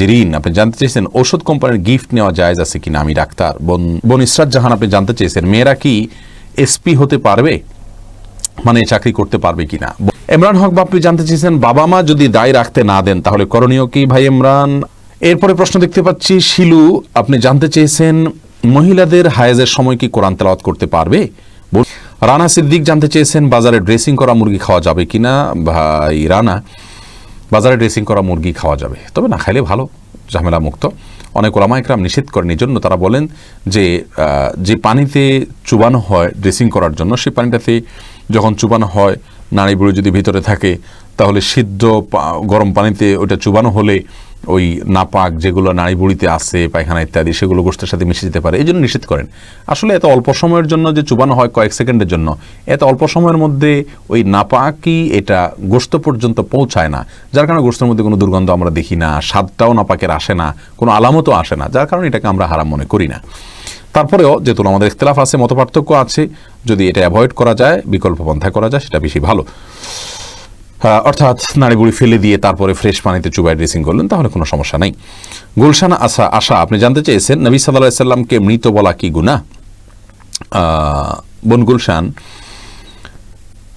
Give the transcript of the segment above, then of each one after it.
জেরিন, আপনি জানতে চেয়েছেন ওষুধ কোম্পানির গিফট নেওয়া জায়েজ আছে কিনা? আমি ডাক্তার। বোন ইসরাত জাহান, আপনি জানতে চেয়েছেন, মেয়েরা কি এসপি হতে পারবে? মানে চাকরি করতে পারবে কিনা? ইমরান হক বাপ্পি জানতে চেয়েছেন, বাবা মা যদি দায় রাখতে না দেন, তাহলে করণীয় কি ভাই ইমরান? এরপরে প্রশ্ন দেখতে পাচ্ছি, শিলু, আপনি জানতে চেয়েছেন, মহিলাদের হায়েজের সময় কি কোরআন তেলাওয়াত করতে পারবে? রানা সিদ্দিক জানতে চেয়েছেন, বাজারে ড্রেসিং করা মুরগি খাওয়া যাবে কিনা? ভাই, রানা বাজারে ড্রেসিং করা মুরগি খাওয়া যাবে। তবে না, খাইলে ভালো, ঝামেলা মুক্ত। অনেক ওলামা একরাম নিষেধ করেন, এই জন্য তারা বলেন যে যে পানিতে চুবানো হয় ড্রেসিং করার জন্য, সেই পানিটাতে যখন চুবানো হয় নাড়ি বুড়ি যদি ভিতরে থাকে, তাহলে সিদ্ধ গরম পানিতে ওটা চুবানো হলে ওই নাপাক যেগুলো নাড়ি বুড়িতে আছে, পায়খানা ইত্যাদি, সেগুলো গোষ্ঠের সাথে মিশে যেতে পারে। এই জন্য নিষেধ করেন। আসলে এত অল্প সময়ের জন্য যে চুবানো হয় কয়েক সেকেন্ডের জন্য, এত অল্প সময়ের মধ্যে ওই নাপাকই এটা গোস্ত পর্যন্ত পৌঁছায় না। যার কারণে গোস্তের মধ্যে কোনো দুর্গন্ধ আমরা দেখি না, স্বাদটাও নাপাকের আসে না, কোনো আলামতও আসে না, যার কারণে এটাকে আমরা হারাম মনে করি না। তারপরেও যেহেতু আমাদের ইখতলাফ আছে, মতপার্থক্য আছে, যদি এটা অ্যাভয়েড করা যায়, বিকল্প পন্থা করা যায়, সেটা বেশি ভালো। অর্থাৎ নাড়ি বুড়ি ফেলে দিয়ে তারপরে ফ্রেশ পানিতে চুবাই ড্রেসিং করলেন, তাহলে কোনো সমস্যা নেই। গুলশানা আশা আশা, আপনি জানতে চেয়েছেন, নবী সাল্লাহ সাল্লামকে মৃত বলা কি গুণা বন গুলশান,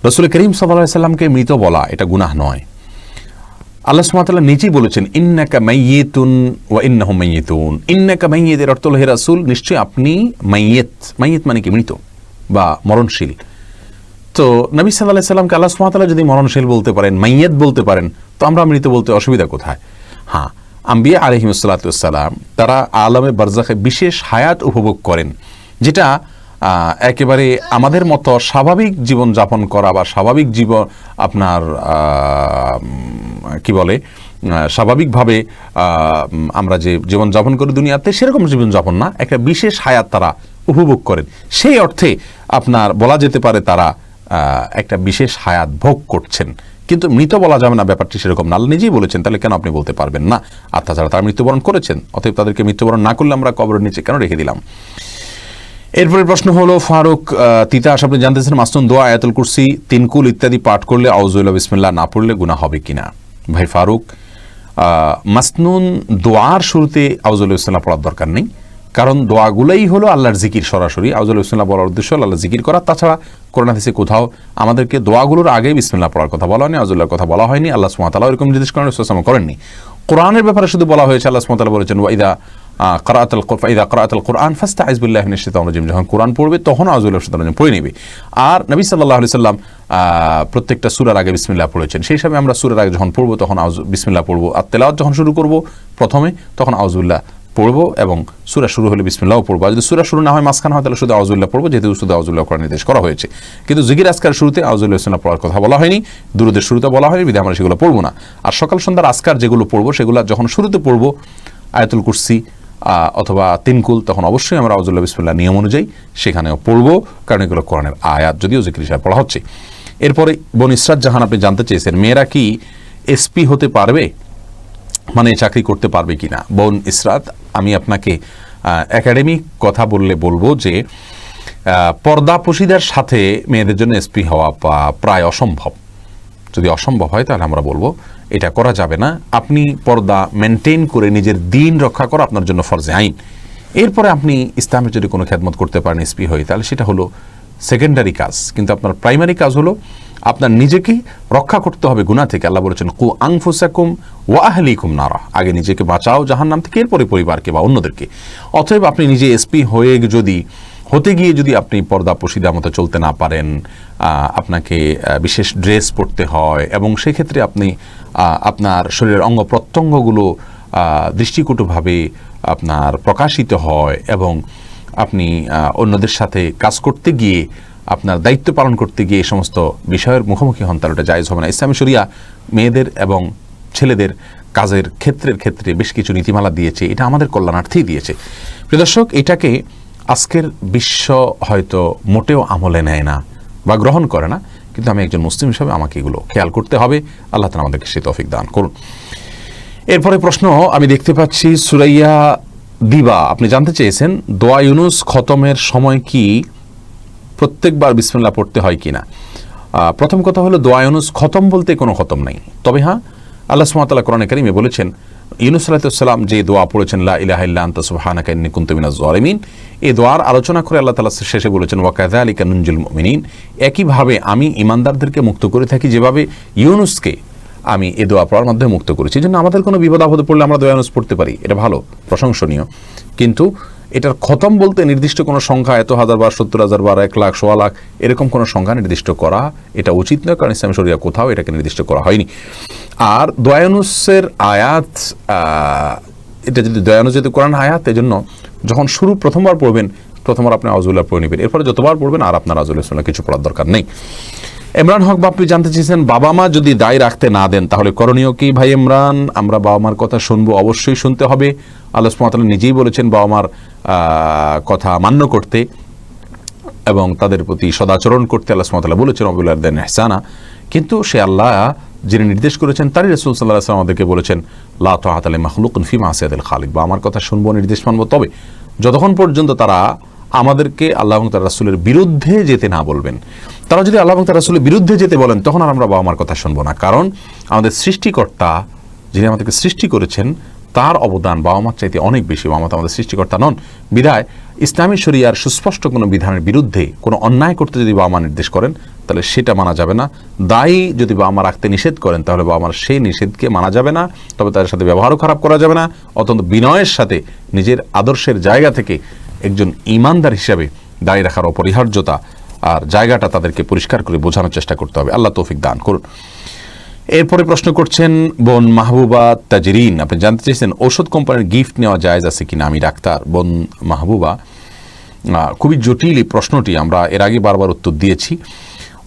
রসুল করিম সাল্লাহ সাল্লামকে মৃত বলা এটা গুনাহ নয়। আল্লাহ সুমাতাল্লাহ নিজেই বলেছেন, ইন্নাকা মাইয়েতুন ওয়া ইন্নাহু মাইয়েতুন। ইন্নাকা মাইয়েতের অর্থ হে রাসূল, নিশ্চয়ই আপনি মাইয়েত। মাইয়েত মানে কি, মৃত বা মরণশীল। তো নবী সাল্লাহ সাল্লামকে আল্লাহ সুমাতাল্লাহ যদি মরণশীল বলতে পারেন, মাইয়েত বলতে পারেন, তো আমরা মৃত বলতে অসুবিধা কোথায়? হ্যাঁ আম্বিয়া আলহিমসাল্লাতাম তারা আলমে বারজাখে বিশেষ হায়াত উপভোগ করেন, যেটা একেবারে আমাদের মতো স্বাভাবিক জীবন যাপন করা বা স্বাভাবিক জীবন আপনার কি বলে স্বাভাবিকভাবে আমরা যে জীবন যাপন করি দুনিয়াতে, সেরকম জীবন যাপন না, একটা বিশেষ হায়াত তারা উপভোগ করেন। সেই অর্থে আপনার, বলা যেতে পারে তারা একটা বিশেষ হায়াত ভোগ করছেন। কিন্তু মৃত বলা যাবে না, ব্যাপারটি সেরকম না। নিজেই বলেছেন, তাহলে কেন আপনি বলতে পারবেন না? আর তাছাড়া তারা মৃত্যুবরণ করেছেন, অতএব তাদেরকে মৃত্যুবরণ না করলে আমরা কবরের নিচে কেন রেখে দিলাম? এরপরে প্রশ্ন হলো, ফারুক তিতাস, আপনি জানতেছেন মাসুন দোয়া, আয়াতুল কুরসি, তিনকুল ইত্যাদি পাঠ করলে আউজুল্লাহ বিসমিল্লাহ না পড়লে গুণা হবে কিনা? ভাই ফারুক মাসনুন দোয়ার শুরুতে আউজুল্লাহ ইসলাম পড়ার দরকার নেই। কারণ দোয়াগুলোই হলো আল্লাহর জিকির সরাসরি। আউজুল্লাহ ইসলাম বলার উদ্দেশ্য আল্লাহ জিকির করা। তাছাড়া করোনা থেকে কোথাও আমাদেরকে দোয়াগুলোর আগে বিসমিল্লাহ পড়ার কথা বলা হয়নি আউজুল্লাহর কথা বলা হয়নি, আল্লাহ সুমাতাল্লাহ এরকম নির্দেশ করেন রসুলাম করেননি। কোরআনের ব্যাপারে শুধু বলা হয়েছে, আল্লাহ সুমাতাল্লাহ বলেছেন ওয়াইদা করাত আল ইদা করাত আল কোরআন ফাস্তা আইজবুল্লাহ নিশ্চিতাম যখন কোরআন পড়বে, তখন আউজুল্লাহ সাল্লাম পড়ে নেবে। আর নবী সাল্লাহ আলি সাল্লাম প্রত্যেকটা সুরার আগে বিসমিল্লাহ পড়েছেন। সেই হিসাবে আমরা সুরার আগে যখন পড়ব, তখন আউজ, বিসমিল্লাহ পড়ব। আর তেলাওয়াত যখন শুরু করব, প্রথমে, তখন আউজুল্লাহ পড়ব এবং সুরা শুরু হলে বিসমিল্লাহ পড়ব। আর যদি সুরা শুরু না হয়, মাঝখানে হয়, তাহলে শুধু আউজুল্লাহ পড়ব, যেহেতু শুধু আউজুল্লাহ করার নির্দেশ করা হয়েছে। কিন্তু জিগির আজকার শুরুতে আউজুল্লাহ ইসলাম পড়ার কথা বলা হয়নি, দুরুদের শুরুতে বলা হয়নি বিধে আমরা সেগুলো পড়ব না। আর সকাল সন্ধ্যার আজকার যেগুলো পড়ব, সেগুলো যখন শুরুতে পড়ব, আয়াতুল কুরসি অথবা তিনকুল, তখন অবশ্যই আমরা আউজুল্লাহ বিসমুল্লাহ নিয়ম অনুযায়ী সেখানেও পড়ব, কারণ এগুলো কোরআনের আয়াত, যদিও জিকির হিসাবে পড়া হচ্ছে। এরপরে বোন ইসরাত, জাহান আপনি জানতে চেয়েছেন, মেয়েরা কি এসপি হতে পারবে? মানে চাকরি করতে পারবে কিনা। বোন ইসরাত, আমি আপনাকে একাডেমিক কথা বললে বলব যে পর্দা পশিদার সাথে মেয়েদের জন্য এসপি হওয়া প্রায় অসম্ভব। যদি অসম্ভব হয় তাহলে আমরা বলব, এটা করা যাবে না। আপনি পর্দা মেনটেন করে নিজের দিন রক্ষা করা আপনার জন্য ফরজে আইন। এরপরে আপনি ইসলামের যদি কোনো খেদমত করতে পারেন এসপি হয়ে, তাহলে সেটা হলো সেকেন্ডারি কাজ কিন্তু আপনার প্রাইমারি কাজ হলো আপনার নিজেকে রক্ষা করতে হবে গুণা থেকে। আল্লাহ বলেছেন, কু আংফুসাকুম ওয়া আহলিকুম নারা। আগে নিজেকে বাঁচাও জাহান্নাম থেকে, এরপরে পরিবারকে বা অন্যদেরকে। অতএব আপনি নিজে এসপি হয়ে যদি, হতে গিয়ে যদি আপনি পর্দা পশিদা মতো চলতে না পারেন আপনাকে বিশেষ ড্রেস পরতে হয়, এবং সেক্ষেত্রে আপনি আপনার শরীরের অঙ্গ প্রত্যঙ্গগুলো দৃষ্টিকটুভাবে আপনার প্রকাশিত হয়, এবং আপনি অন্যদের সাথে কাজ করতে গিয়ে, আপনার দায়িত্ব পালন করতে গিয়ে সমস্ত বিষয়ের মুখোমুখি হন তাহলে ওটা জায়জ হবে না। ইসলামী শরিয়া মেয়েদের এবং ছেলেদের কাজের ক্ষেত্রের ক্ষেত্রে বেশ কিছু নীতিমালা দিয়েছে। এটা আমাদের কল্যাণার্থেই দিয়েছে। প্রিয় দর্শক, এটাকে আজকের বিশ্ব হয়তো মোটেও আমলে নেয় না বা গ্রহণ করে না, কিন্তু আমি একজন মুসলিম হিসাবে আমাকে এগুলো খেয়াল করতে হবে। আল্লাহ তালা আমাদেরকে সে তৌফিক দান করুন। এরপরে প্রশ্ন আমি দেখতে পাচ্ছি, সুরাইয়া দিবা আপনি জানতে চেয়েছেন দোয়া ইউনুস খতমের সময় কি প্রত্যেকবার বিসমিল্লাহ পড়তে হয় কিনা? আহ, প্রথম কথা হলো দোয়া ইউনুস খতম বলতে কোনো খতম নাই। তবে হ্যাঁ আল্লাহ সুমাতাল্লাহ কোরআন করিমে বলেছেন ইউনুস সাল্লাম যে দোয়া পড়েছেন লা ইলাহা ইল্লা এই দোয়ার আলোচনা করে আল্লাহ তাআলা শেষে বলেছেন ওয়া কাযালিকা নুনজিল মুমিনিন একইভাবে আমি ইমানদারদেরকে মুক্ত করে থাকি যেভাবে ইউনুসকে আমি এ দোয়া পড়ার মাধ্যমে মুক্ত করেছি। জন্য আমাদের কোনো বিপদ আপদে পড়লে আমরা দোয়া ইউনুস পড়তে পারি। এটা ভালো, প্রশংসনীয়। কিন্তু এটার খতম বলতে নির্দিষ্ট কোনো সংখ্যা, এত হাজার বার, সত্তর হাজার বার, এক লাখ, সোয়া লাখ, এরকম কোনো সংখ্যা নির্দিষ্ট করা এটা উচিত নয়। কারণ ইসলাম শরিয়া কোথাও এটাকে নির্দিষ্ট করা হয়নি। আর দয়ানুসের আয়াত এটা যদি দয়ানুস যদি কোরআন আয়াত, এজন্য যখন শুরু প্রথমবার পড়বেন, প্রথমবার আপনি আজুল্লাহ পড়ে নেবেন। এরপরে যতবার পড়বেন আর আপনার আজুল্লাহ কিছু পড়ার দরকার নেই। ইমরান হক, বাপ্পি জানতে চেয়েছেন, বাবা মা যদি দায় রাখতে না দেন, তাহলে করণীয় কি ভাই ইমরান? আমরা বাবা মার কথা শুনব, অবশ্যই শুনতে হবে। আল্লাহ সুবহানাহু নিজেই বলেছেন বাবা মার কথা মান্য করতে এবং তাদের প্রতি সদাচরণ করতে আল্লাহ সুবহানাহু বলেছেন, অবুল দেন এহসানা কিন্তু সে আল্লাহ যিনি নির্দেশ করেছেন, তারই রসুল সাল্লাহ আসলাম আমাদেরকে বলেছেন, লা তাআত আলী মাহলুকুন ফি মাসিয়াদিল খালিক। বা আমার কথা শুনব, নির্দেশ মানবো। তবে যতক্ষণ পর্যন্ত তারা আমাদেরকে আল্লাহ এবং তার রাসূলের বিরুদ্ধে যেতে না বলবেন। তারা যদি আল্লাহ এবং তার রাসূলের বিরুদ্ধে যেতে বলেন, তখন আর আমরা বাবা মার কথা শুনব না। কারণ আমাদের সৃষ্টিকর্তা যিনি আমাদেরকে সৃষ্টি করেছেন, তার অবদান বাবা মার চাইতে অনেক বেশি। বাবা মা আমাদের সৃষ্টিকর্তা নন। বিধায় ইসলামী শরিয়ার সুস্পষ্ট কোনো বিধানের বিরুদ্ধে কোনো অন্যায় করতে যদি বাবা মা নির্দেশ করেন, তাহলে সেটা মানা যাবে না। দায়ী যদি বাবা মা রাখতে নিষেধ করেন, তাহলে বাবা মার সেই নিষেধকে মানা যাবে না। তবে তাদের সাথে ব্যবহারও খারাপ করা যাবে না। অত্যন্ত বিনয়ের সাথে নিজের আদর্শের জায়গা থেকে একজন ইমানদার হিসাবে দায়ী রাখার অপরিহার্যতা আর জায়গাটা তাদেরকে পরিষ্কার করে বোঝানোর চেষ্টা করতে হবে। আল্লাহ তৌফিক দান করুন। এরপরে প্রশ্ন করছেন, বোন মাহবুবা তাজরিন, আপনি জানতে চেয়েছেন ওষুধ কোম্পানির গিফট নেওয়া জায়েজ আছে কিনা? আমি ডাক্তার। বোন মাহবুবা খুবই জটিল এই প্রশ্নটি, আমরা এর আগে বারবার উত্তর দিয়েছি।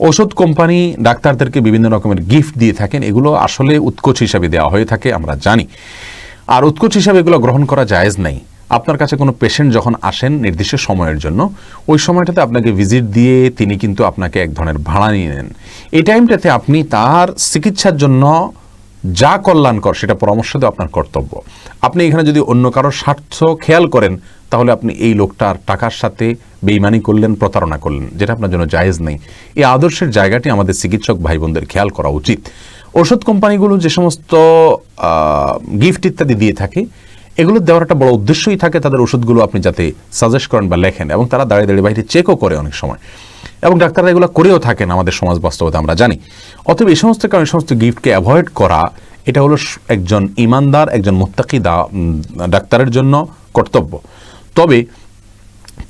ওষুধ কোম্পানি ডাক্তারদেরকে বিভিন্ন রকমের গিফট দিয়ে থাকেন, এগুলো আসলে উৎকোচ হিসাবে দেওয়া হয়ে থাকে, আমরা জানি। আর উৎকোচ হিসাবে এগুলো গ্রহণ করা জায়েজ নাই। আপনার কাছে কোনো পেশেন্ট যখন আসেন নির্দিষ্ট সময়ের জন্য, ওই সময়টাতে আপনাকে ভিজিট দিয়ে তিনি কিন্তু আপনাকে এক ধরনের ভাড়া নিয়ে নেন। এই টাইমটাতে আপনি তার চিকিৎসার জন্য যা কল্যাণকর সেটা পরামর্শ দেওয়া আপনার কর্তব্য। আপনি এখানে যদি অন্য কারোর স্বার্থ খেয়াল করেন, তাহলে আপনি এই লোকটার টাকার সাথে বেইমানি করলেন, প্রতারণা করলেন, যেটা আপনার জন্য জায়েজ নেই। এই আদর্শের জায়গাটি আমাদের চিকিৎসক ভাই বোনদের খেয়াল করা উচিত। ওষুধ কোম্পানিগুলো যে সমস্ত গিফট ইত্যাদি দিয়ে থাকে এগুলো দেওয়ার একটা বড় উদ্দেশ্যই থাকে তাদের ওষুধগুলো আপনি যাতে সাজেস্ট করেন বা লেখেন এবং তারা দাঁড়িয়ে দাঁড়িয়ে বাইরে চেকও করে অনেক সময়। এবং ডাক্তাররা এগুলো করেও থাকেন আমাদের সমাজ বাস্তবতা আমরা জানি। অতএব এই সমস্ত কারণে সমস্ত গিফটকে অ্যাভয়েড করা, এটা হলো একজন ইমানদার, একজন মুত্তাকি দা- ডাক্তারের জন্য কর্তব্য। তবে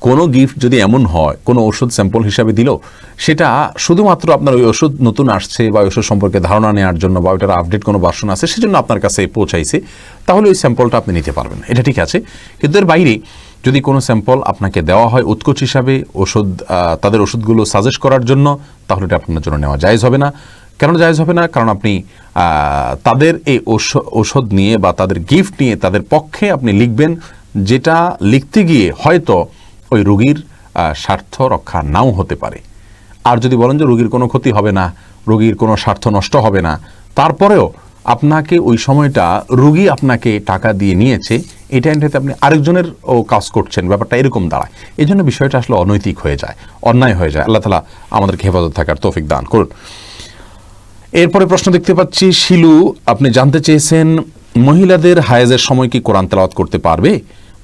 কোনো গিফট যদি এমন হয়, কোনো ওষুধ স্যাম্পল হিসাবে দিল, সেটা শুধুমাত্র আপনার ওই ওষুধ নতুন আসছে বা ওষুধ সম্পর্কে ধারণা নেওয়ার জন্য বা ওইটার আপডেট কোনো ভার্সন আছে, সেজন্য আপনার কাছে পৌঁছাইছে, তাহলে ওই স্যাম্পলটা আপনি নিতে পারবেন। এটা ঠিক আছে। কিন্তু এর বাইরে যদি কোনো স্যাম্পল আপনাকে দেওয়া হয় উৎকোচ হিসাবে, ওষুধ তাদের ওষুধগুলো সাজেস্ট করার জন্য, তাহলে এটা আপনার জন্য নেওয়া জায়জ হবে না। কেন জায়জ হবে না? কারণ আপনি তাদের এই ঔষ- ঔষধ নিয়ে বা তাদের গিফট নিয়ে তাদের পক্ষে আপনি লিখবেন, যেটা লিখতে গিয়ে হয়তো ওই রুগীর স্বার্থ রক্ষা নাও হতে পারে। আর যদি বলেন যে রুগীর কোনো ক্ষতি হবে না, রুগীর কোনো স্বার্থ নষ্ট হবে না, তারপরেও আপনাকে ওই সময়টা রুগী আপনাকে টাকা দিয়ে নিয়েছে এই টাইমটাতে আপনি আরেকজনের ও কাজ করছেন, ব্যাপারটা এরকম দাঁড়ায়। এই জন্য বিষয়টা আসলে অনৈতিক হয়ে যায়, অন্যায় হয়ে যায়। আল্লাহ তালা আমাদেরকে হেফাজত থাকার তৌফিক দান করুন। এরপরে প্রশ্ন দেখতে পাচ্ছি, শিলু, আপনি জানতে চেয়েছেন, মহিলাদের হায়েজের সময় কি কোরআন তেলাওয়াত করতে পারবে?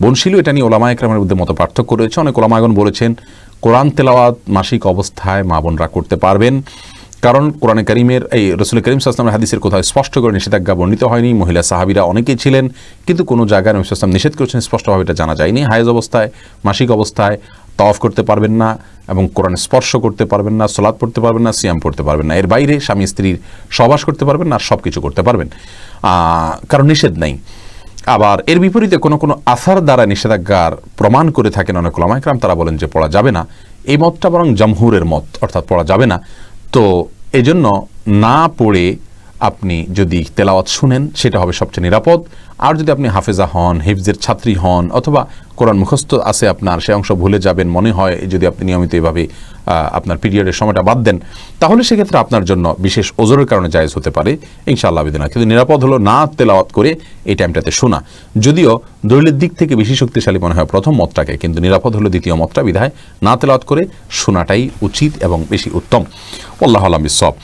বোন শিলু, এটা নিয়ে ওলামা একরামের মধ্যে মতো পার্থক্য রয়েছে। অনেক ওলামায়গণ বলেছেন, কোরআন তেলাওয়াত মাসিক অবস্থায় মা বোনরা করতে পারবেন। কারণ কোরআনে করিমের, এই রসুল করিম সাল্লামের হাদিসের কোথাও স্পষ্ট করে নিষেধাজ্ঞা বর্ণিত হয়নি। মহিলা সাহাবিরা অনেকেই ছিলেন, কিন্তু কোনো জায়গায় নবী সাল্লাম নিষেধ করেছেন, স্পষ্টভাবে এটা জানা যায়নি। হায়েজ অবস্থায়, মাসিক অবস্থায় তফ করতে পারবেন না এবং কোরআন স্পর্শ করতে পারবেন না সলাদ পড়তে পারবেন না, সিয়াম পড়তে পারবেন না। এর বাইরে স্বামী স্ত্রীর সবাস করতে পারবেন না সব কিছু করতে পারবেন। কারণ নিষেধ নেই। আবার এর বিপরীতে কোনো কোনো আসার দ্বারা নিষেধাজ্ঞার প্রমাণ করে থাকেন অনেক ওলামাইকরাম তারা বলেন যে পড়া যাবে না। এই মতটা বরং জামহুরের মত, অর্থাৎ পড়া যাবে না। তো এজন্য না পড়ে আপনি যদি তেলাওয়াত শুনেন, সেটা হবে সবচেয়ে নিরাপদ। আর যদি আপনি হাফেজা হন, হিফজের ছাত্রী হন, অথবা কোরআন মুখস্থ আছে আপনার, সে অংশ ভুলে যাবেন, মনে হয় যদি আপনি নিয়মিত এভাবে আপনার পিরিয়ডের সময়টা বাদ দেন, তাহলে সেক্ষেত্রে আপনার জন্য বিশেষ ওজোরের কারণে জায়েজ হতে পারে। ইনশাআল্লাহ বিদিনা কিন্তু নিরাপদ হলো, না তেলাওয়াত করে এই টাইমটাতে শোনা। যদিও দলিলের দিক থেকে বেশি শক্তিশালী মনে হয় প্রথম মতটাকে, কিন্তু নিরাপদ হলো দ্বিতীয় মতটা, বিধায় না তেলাওয়াত করে শোনাটাই উচিত এবং বেশি উত্তম। আল্লাহ আলম সব